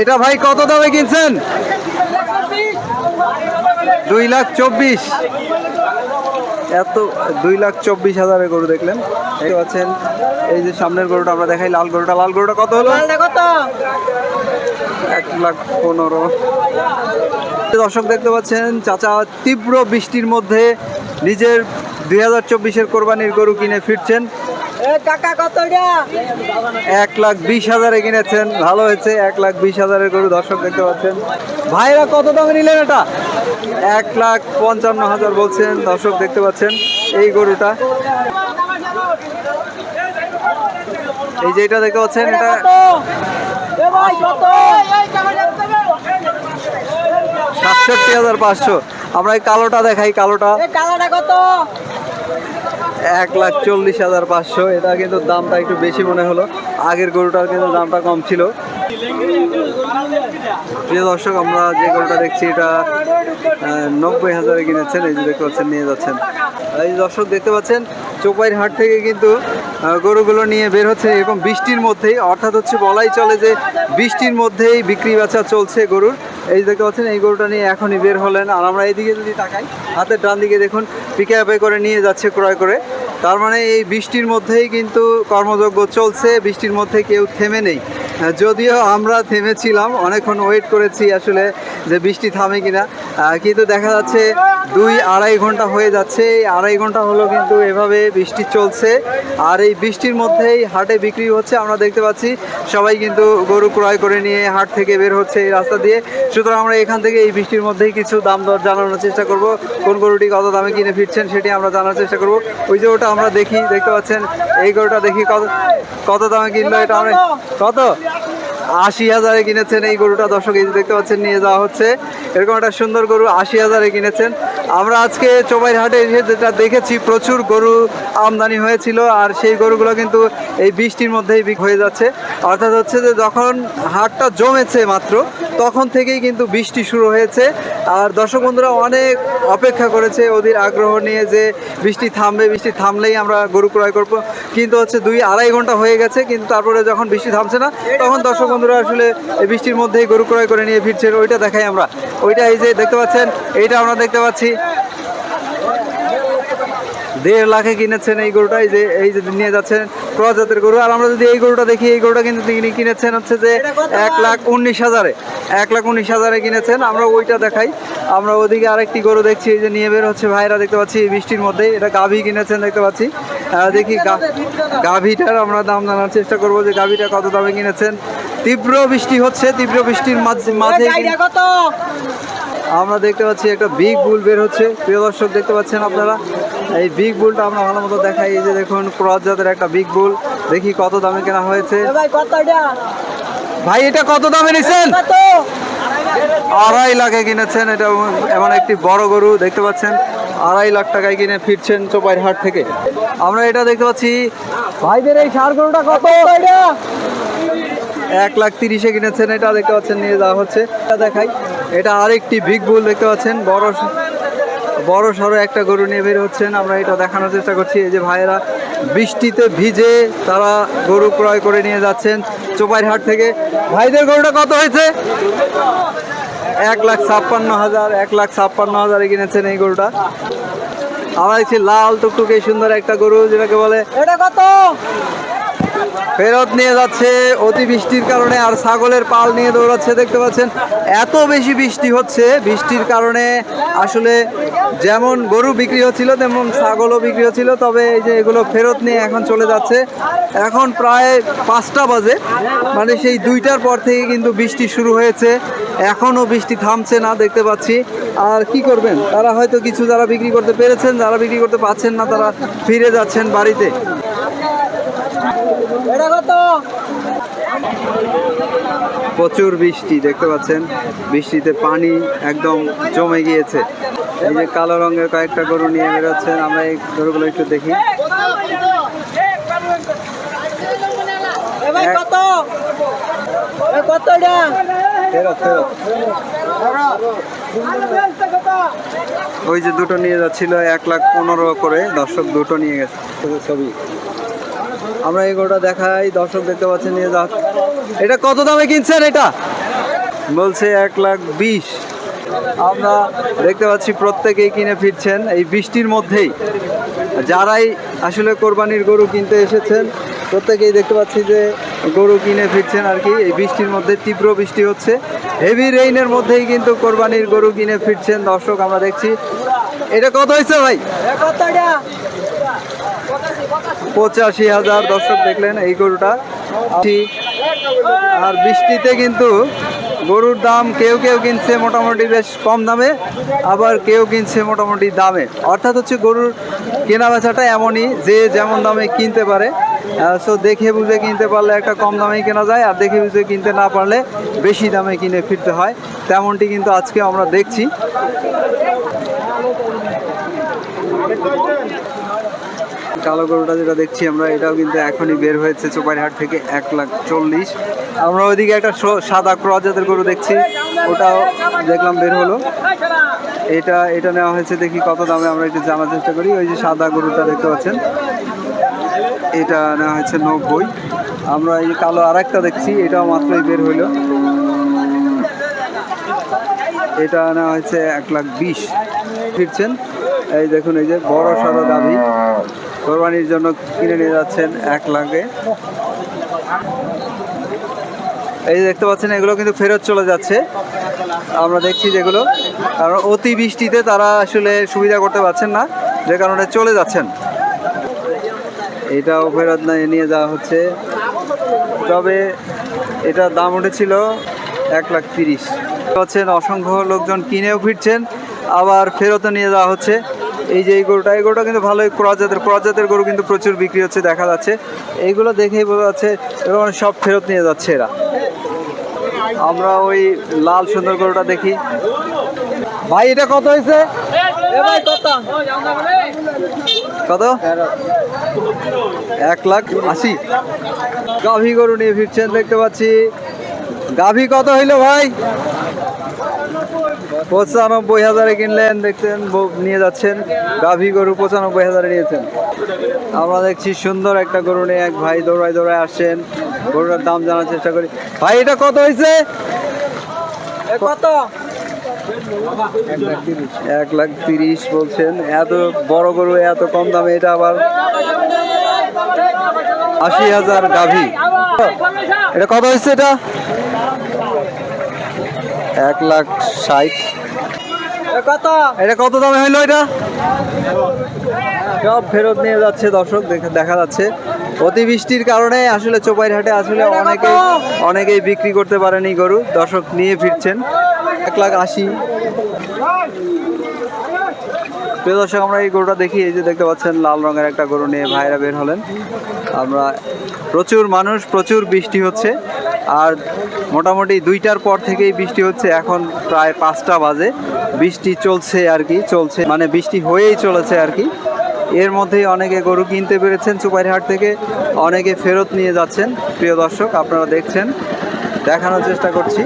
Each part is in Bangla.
এটা ভাই কত দামে কিনছেন? দুই লাখ চব্বিশ। এত দুই লাখ চব্বিশ হাজারের গরু দেখলেন। দেখতে পাচ্ছেন এই যে সামনের গরুটা আমরা দেখাই লাল গরুটা। লাল গরুটা কত হলো? কত? এক লাখ পনেরো। দর্শক দেখতে পাচ্ছেন চাচা তীব্র বৃষ্টির মধ্যে নিজের দুই হাজার চব্বিশের কোরবানির গরু কিনে ফিরছেন। এক লাখ বিশ হাজারে কিনেছেন ভালো হয়েছে এক লাখ বিশ হাজারের গরু দর্শক দেখতে পাচ্ছেন। ভাইরা কত দামে নিলেন এটা? এক লাখ পঞ্চান্ন হাজার বলছেন দর্শক দেখতে পাচ্ছেন এই গরুটা। এই যে এটা দেখতে পাচ্ছেন এটা সাতষট্টি হাজার পাঁচশো। আমরা এই কালোটা দেখাই কালোটা। কালাটা কত? এক লাখ চল্লিশ হাজার পাঁচশো। এটা কিন্তু দামটা একটু বেশি মনে হলো। আগের গরুটার কিন্তু দামটা কম ছিল। প্রিয় দর্শক, আমরা যে গরুটা দেখছি, এটা নব্বই হাজারে কিনেছেন। এই যে দেখতে পাচ্ছেন, নিয়ে যাচ্ছেন। এই দর্শক, দেখতে পাচ্ছেন চোপাইর হাট থেকে কিন্তু গরুগুলো নিয়ে বের হচ্ছে এবং বৃষ্টির মধ্যেই। অর্থাৎ হচ্ছে বলাই চলে যে, বৃষ্টির মধ্যেই বিক্রি বেচা চলছে গরুর। এই দেখতে পাচ্ছেন, এই গরুটা নিয়ে এখনই বের হলেন। আর আমরা এইদিকে যদি তাকাই, হাতের ডান দিকে দেখুন, পিকে আপে করে নিয়ে যাচ্ছে, ক্রয় করে। তার মানে এই বৃষ্টির মধ্যেই কিন্তু কর্মযজ্ঞ চলছে, বৃষ্টির মধ্যে কেউ থেমে নেই। যদিও আমরা থেমেছিলাম, অনেকক্ষণ ওয়েট করেছি আসলে যে বৃষ্টি থামে কিনা। কিন্তু দেখা যাচ্ছে দুই আড়াই ঘণ্টা হয়ে যাচ্ছে। এই আড়াই ঘণ্টা হলো কিন্তু এভাবে বৃষ্টি চলছে। আর এই বৃষ্টির মধ্যেই হাটে বিক্রি হচ্ছে, আমরা দেখতে পাচ্ছি। সবাই কিন্তু গরু ক্রয় করে নিয়ে হাট থেকে বের হচ্ছে এই রাস্তা দিয়ে। সুতরাং আমরা এখান থেকে এই বৃষ্টির মধ্যেই কিছু দাম দর জানানোর চেষ্টা করব। কোন গরুটি কত দামে কিনে ফিরছেন সেটি আমরা জানার চেষ্টা করব। ওই যে ওটা আমরা দেখি, দেখতে পাচ্ছেন, এই গরুটা দেখি কত কত দামে কিনলো এটা আমরা কত? আশি হাজারে কিনেছেন এই গরুটা। দর্শক, এই দেখতে পাচ্ছেন, নিয়ে যাওয়া হচ্ছে। এরকম একটা সুন্দর গরু আশি হাজারে কিনেছেন। আমরা আজকে চোবাইর হাটে এসে যেটা দেখেছি, প্রচুর গরু আমদানি হয়েছিল আর সেই গরুগুলো কিন্তু এই বৃষ্টির মধ্যেই বিক হয়ে যাচ্ছে। অর্থাৎ হচ্ছে যে যখন হাটটা জমেছে মাত্র, তখন থেকেই কিন্তু বৃষ্টি শুরু হয়েছে। আর দর্শক বন্ধুরা, অনেক অপেক্ষা করেছে ওদের আগ্রহ নিয়ে যে বৃষ্টি থামবে, বৃষ্টি থামলেই আমরা গরু ক্রয় করব। কিন্তু হচ্ছে দুই আড়াই ঘণ্টা হয়ে গেছে, কিন্তু তারপরে যখন বৃষ্টি থামছে না, তখন দর্শক বন্ধুরা আসলে এই বৃষ্টির মধ্যেই গরু ক্রয় করে নিয়ে ফিরছেন, ওইটা দেখাই আমরা। ওইটা এই যে দেখতে পাচ্ছেন, এইটা আমরা দেখতে পাচ্ছি। দেড় লাখে কিনেছেন এই গরুটা, এই যে এই যে নিয়ে যাচ্ছেন ক্রস জাতের গরু। আর আমরা যদি এই গরুটা দেখি, এই গরুটা কিন্তু তিনি কিনেছেন হচ্ছে যে এক লাখ উনিশ হাজারে, এক লাখ উনিশ হাজারে কিনেছেন। আমরা ওইটা দেখাই। আমরা ওদিকে আরেকটি গরু দেখছি, এই যে নিয়ে বের হচ্ছে ভাইরা, দেখতে পাচ্ছি বৃষ্টির মধ্যে এটা গাভী কিনেছেন, দেখতে পাচ্ছি। দেখি গাভীটার আমরা দাম জানার চেষ্টা করব যে গাভীটা কত দামে কিনেছেন। তীব্র বৃষ্টি হচ্ছে তীব্র বৃষ্টির মাঝে মাঝে আমরা দেখতে পাচ্ছি একটা বিগ বুল বের হচ্ছে। প্রিয় দর্শক দেখতে পাচ্ছেন আপনারা? এই বিগ বুলটা আমরা ভালো মতো দেখাই। এই যে দেখুন ক্রস জাতের একটা বিগ বুল দেখি কত দামে কেনা হয়েছে। ভাই এটা? কত দামে নিছেন? আড়াই লাখে কিনেছেন। এটা এমন একটি বড় গরু দেখতে পাচ্ছেন। আড়াই লাখ টাকায় কিনে ফিরছেন চোপাইর হাট থেকে। আমরা এটা দেখতে পাচ্ছি, ভাইদের এই সার গরুটা কত? এক লাখ তিরিশে কিনেছেন, এটা দেখতে পাচ্ছেন, নিয়ে যাওয়া হচ্ছে। এটা দেখাই, এটা আরেকটি বিগ বুল দেখতে পাচ্ছেন, বড় বড় সড়ো একটা গরু নিয়ে বের হচ্ছেন। আমরা এটা দেখানোর চেষ্টা করছি, এই যে ভাইয়েরা বৃষ্টিতে ভিজে তারা গরু ক্রয় করে নিয়ে যাচ্ছেন চোপাইর হাট থেকে। ভাইদের গরুটা কত হয়েছে? এক লাখ ছাপ্পান্ন হাজার, এক লাখ ছাপ্পান্ন হাজারে কিনেছেন এই গরুটা। আবার লাল টুকটুকে সুন্দর একটা গরু, যেটাকে বলে এটা কত? ফেরত নিয়ে যাচ্ছে। অতি বৃষ্টির কারণে আর ছাগলের পাল নিয়ে দৌড়াচ্ছে, দেখতে পাচ্ছেন। এত বেশি বৃষ্টি হচ্ছে। বৃষ্টির কারণে আসলে যেমন গরু বিক্রি হচ্ছিল, তেমন ছাগলও বিক্রি হচ্ছিল। তবে এই যে এগুলো ফেরত নিয়ে এখন চলে যাচ্ছে। এখন প্রায় পাঁচটা বাজে। মানে সেই দুইটার পর থেকে কিন্তু বৃষ্টি শুরু হয়েছে। এখনও বৃষ্টি থামছে না, দেখতে পাচ্ছি। আর কি করবেন? তারা হয়তো কিছু যারা বিক্রি করতে পেরেছেন, যারা বিক্রি করতে পারছেন না, তারা ফিরে যাচ্ছেন বাড়িতে। এটা কত? প্রচুর বৃষ্টি দেখতে পাচ্ছেন? বৃষ্টিতে পানি একদম জমে গিয়েছে। এই যে কালো রঙের কয়েকটা গরু নিয়ে বেরোচ্ছেন আমরা এই গরুগুলো একটু দেখি। কত? ওই যে দুটো নিয়ে যাচ্ছিল এক লাখ পনেরো করে দর্শক দুটো নিয়ে গেছে। ছবি। আমরা এই গরুটা দেখাই, দর্শক দেখতে পাচ্ছেন, নিয়ে যা এটা কত দামে কিনছেন এটা? বলছে এক লাখ বিশ। আমরা দেখতে পাচ্ছি প্রত্যেকেই কিনে ফিরছেন এই বৃষ্টির মধ্যেই। যারাই আসলে কোরবানির গরু কিনতে এসেছেন, প্রত্যেকেই দেখতে পাচ্ছি যে গরু কিনে ফিরছেন আর কি। এই বৃষ্টির মধ্যে তীব্র বৃষ্টি হচ্ছে। হেভি রেইনের মধ্যেই কিন্তু কোরবানির গরু কিনে ফিরছেন দর্শক, আমরা দেখছি। এটা কত হয়েছে ভাই? পঁচাশি হাজার দর্শক দেখলেন এই গরুটা। আর বৃষ্টিতে কিন্তু গরুর দাম কেউ কেউ কিনছে মোটামুটি বেশ কম দামে, আবার কেউ কিনছে মোটামুটি দামে। অর্থাৎ হচ্ছে গরুর কেনা বেচাটা এমনই যে যেমন দামে কিনতে পারে। সো দেখে বুঝে কিনতে পারলে একটা কম দামে কেনা যায়, আর দেখে বুঝে কিনতে না পারলে বেশি দামে কিনে ফিরতে হয়। তেমনটি কিন্তু আজকে আমরা দেখছি। কালো গরুটা যেটা দেখছি আমরা, এটাও কিন্তু এখনই বের হয়েছে চোপাইহাট থেকে এক লাখ চল্লিশ। আমরা ওইদিকে একটা সাদা ক্রজাতের গরু দেখছি, ওটাও দেখলাম বের হলো। এটা এটা নেওয়া হয়েছে দেখি কত দামে, আমরা একটু জানার চেষ্টা করি। ওই যে সাদা গরুটা দেখতে পাচ্ছেন, এটা নেওয়া হয়েছে নব্বই। আমরা এই কালো আরেকটা দেখছি, এটাও মাত্রই বের হইল এটা নেওয়া হয়েছে এক লাখ বিশ। ফিরছেন? এই দেখুন, এই যে বড় সড়ো গাভী। কোরবানির জন্য কিনে নিয়ে যাচ্ছেন এক লাখে। এই দেখতে পাচ্ছেন, এগুলো কিন্তু ফেরত চলে যাচ্ছে। আমরা দেখছি যেগুলো কারণ অতি বৃষ্টিতে তারা আসলে সুবিধা করতে পারছেন না, যে কারণে চলে যাচ্ছেন। এটাও ফেরত নিয়ে যাওয়া হচ্ছে। তবে এটার দাম উঠেছিল এক লাখ তিরিশ। পাচ্ছেন, অসংখ্য লোকজন কিনেও ফিরছেন, আবার ফেরতও নিয়ে যাওয়া হচ্ছে। এই যে এই গরুটা এই গরুটা কিন্তু ভালোই ক্রজাতের ক্রজাতের গরু কিন্তু প্রচুর বিক্রি হচ্ছে, দেখা যাচ্ছে। এইগুলো দেখেই বোঝা যাচ্ছে এবং সব ফেরত নিয়ে যাচ্ছে এরা। আমরা ওই লাল সুন্দর গরুটা দেখি। ভাই, এটা কত হয়েছে? কত? এক লাখ আশি। গাভী গরু নিয়ে ফিরছেন, দেখতে পাচ্ছি। গাভী কত হইল ভাই? পঁচানব্বই হাজারে কিনলেন দেখছেন নিয়ে যাচ্ছেন। গাভী গরু পঁচানব্বই হাজারে নিয়েছেন। আমরা দেখছি সুন্দর একটা গরু নিয়ে এক ভাই দৌড়ায় দৌড়ায় আসছেন। গরুটার দাম জানার চেষ্টা করি। ভাই এটা কত হয়েছে? কত? এক লাখ তিরিশ বলছেন। এত বড় গরু এত কম দামে এটা আবার আশি হাজার গাভী। এটা কত হয়েছে এটা? এক লাখ ষাট। কত? এটা কত দামে হইল এটা? সব ফেরত নিয়ে যাচ্ছে দর্শক দেখে- দেখা যাচ্ছে। অতিবৃষ্টির কারণে আসলে চোপাইর হাটে আসলে অনেকেই অনেকেই বিক্রি করতে পারেনি গরু। দর্শক নিয়ে ফিরছেন। এক লাখ আশি। প্রিয় দর্শক আমরা এই গরুটা দেখি। এই যে দেখতে পাচ্ছেন লাল রঙের একটা গরু নিয়ে ভাইরা বের হলেন। আমরা প্রচুর মানুষ প্রচুর বৃষ্টি হচ্ছে। আর মোটামুটি দুইটার পর থেকেই বৃষ্টি হচ্ছে, এখন প্রায় পাঁচটা বাজে। বৃষ্টি চলছে আর কি, চলছে মানে বৃষ্টি হয়েই চলেছে আর কি। এর মধ্যেই অনেকে গরু কিনতে পেরেছেন সুপারহাট থেকে, অনেকে ফেরত নিয়ে যাচ্ছেন। প্রিয় দর্শক, আপনারা দেখছেন, দেখানোর চেষ্টা করছি।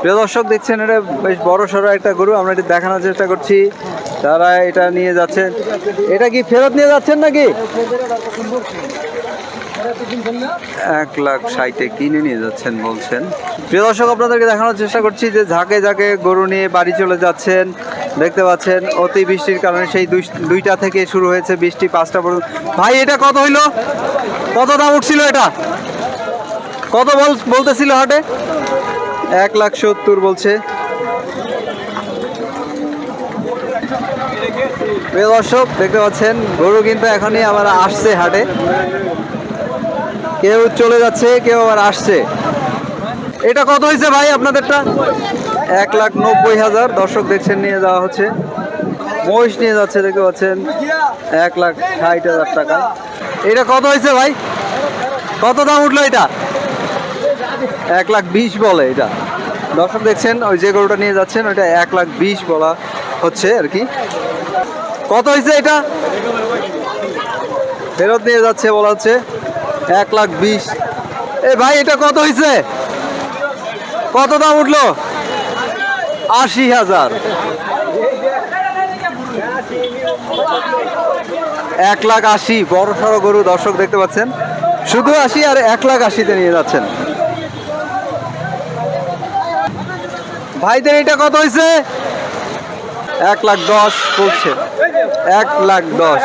প্রিয় দর্শক, দেখছেন, এটা বেশ বড় সড়ো একটা গরু, আমরা এটা দেখানোর চেষ্টা করছি। তারা এটা নিয়ে যাচ্ছেন। এটা কি ফেরত নিয়ে যাচ্ছেন নাকি? এক লাখ ষাটে কিনে নিয়ে যাচ্ছেন বলছেন। প্রিয় দর্শক, আপনাদেরকে দেখানোর চেষ্টা করছি যে ঝাঁকে ঝাঁকে গরু নিয়ে বাড়ি চলে যাচ্ছেন। দেখতে পাচ্ছেন অতি বৃষ্টির কারণে সেই দুই- দুইটা থেকে শুরু হয়েছে বৃষ্টি, পাঁচটা পর্যন্ত। ভাই, এটা কত হইল? কত দাম উঠছিল এটা? কত বল, বলতেছিল হাটে? এক লাখ সত্তর বলছে। দর্শক, দেখতে পাচ্ছেন গরু কিন্তু এখনই আবার আসছে হাটে। কেউ চলে যাচ্ছে, কেউ আবার আসছে। এটা কত হয়েছে ভাই আপনাদেরটা? এক লাখ নব্বই হাজার। দর্শক দেখছেন, নিয়ে যাওয়া হচ্ছে। মহিষ নিয়ে যাচ্ছে, দেখতে পাচ্ছেন। এক লাখ ষাট হাজার টাকা। এটা কত হয়েছে ভাই? কত দাম উঠল এটা? এক লাখ বিশ বলে এটা। দর্শক দেখছেন, ওই যে গরুটা নিয়ে যাচ্ছেন, ওইটা এক লাখ বিশ বলা হচ্ছে আর কি। কত হয়েছে এটা? ফেরত নিয়ে যাচ্ছে বলা হচ্ছে। এক লাখ বিশ। এ ভাই, এটা কত হয়েছে কত দাম উঠল? আশি হাজার। এক লাখ আশি, বড় সড়ো গরু দর্শক দেখতে পাচ্ছেন। শুধু আশি আর এক লাখ আশিতে নিয়ে যাচ্ছেন। ভাইদের এটা কত হয়েছে এক লাখ দশ বলছে। এক লাখ দশ।